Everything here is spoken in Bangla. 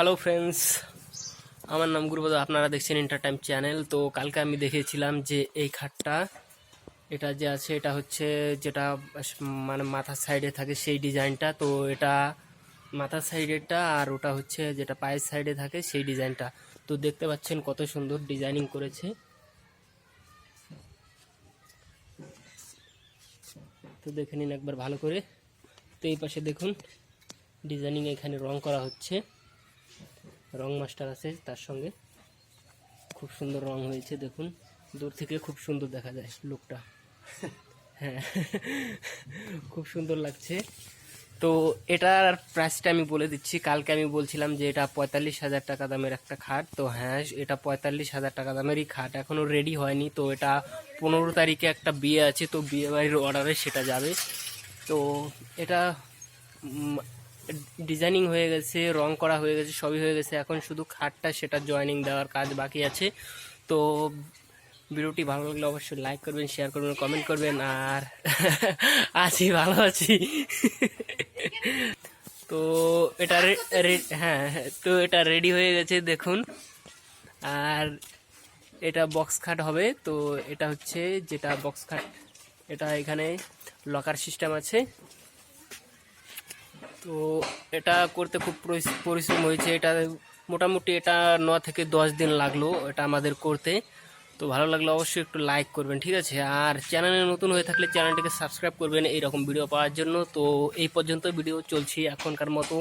হ্যালো ফ্রেন্ডস আমার নাম গুরুপদ আপনারা দেখছেন এন্টারটাইম চ্যানেল তো কালকে আমি দেখেছিলাম যে এই খাটটা, এটা যে আছে, এটা হচ্ছে যেটা মানে মাথার সাইডে থাকে সেই ডিজাইনটা। তো এটা মাথার সাইডেরটা আর ওটা হচ্ছে যেটা পায়ের সাইডে থাকে সেই ডিজাইনটা। তো দেখতে পাচ্ছেন কত সুন্দর ডিজাইনিং করেছে। তো দেখে নিন একবার ভালো করে। তো এই পাশে দেখুন, ডিজাইনিং এখানে রং করা হচ্ছে। রং মাস্টার আছে তার সঙ্গে। খুব সুন্দর রং হয়েছে, দেখুন। দূর থেকে খুব সুন্দর দেখা যায় লুকটা। হ্যাঁ। খুব সুন্দর লাগছে। তো এটার প্রাইসটা আমি বলে দিচ্ছি। কালকে আমি বলছিলাম যে এটা পঁয়তাল্লিশ হাজার টাকা দামের একটা খাট। তো হ্যাঁ এটা পঁয়তাল্লিশ হাজার টাকা দামেরই খাট। এখনও রেডি হয়নি। তো এটা পনেরো তারিখে একটা বিয়ে আছে। তো বিয়ে বাড়ির অর্ডারে সেটা যাবে। তো এটা ডিজাইনিং হয়ে গেছে রং করা হয়ে গেছে সবই হয়ে গেছে। এখন শুধু খাটটা সেটা জয়েনিং দেওয়ার কাজ বাকি আছে। তো ভিডিওটি ভালো লাগলে অবশ্যই লাইক করবেন শেয়ার করবেন কমেন্ট করবেন আর আছি ভালো আছি। তো এটা হ্যাঁ হ্যাঁ, তো এটা রেডি হয়ে গেছে দেখুন। আর এটা বক্স খাট হবে তো এটা হচ্ছে যেটা বক্স খাট এটা এখানে লকার সিস্টেম আছে। তো এটা করতে খুব পরিশ্রম হয়েছে। এটা মোটামুটি এটা ন থেকে দশ দিন লাগল এটা আমাদের করতে। তো ভালো লাগলে অবশ্যই একটু লাইক করবেন, ঠিক আছে? আর চ্যানেলে নতুন হয়ে থাকলে চ্যানেলটিকে সাবস্ক্রাইব করবেন, এইরকম ভিডিও পাওয়ার জন্য। তো এই পর্যন্ত ভিডিও চলছি এখনকার মতো।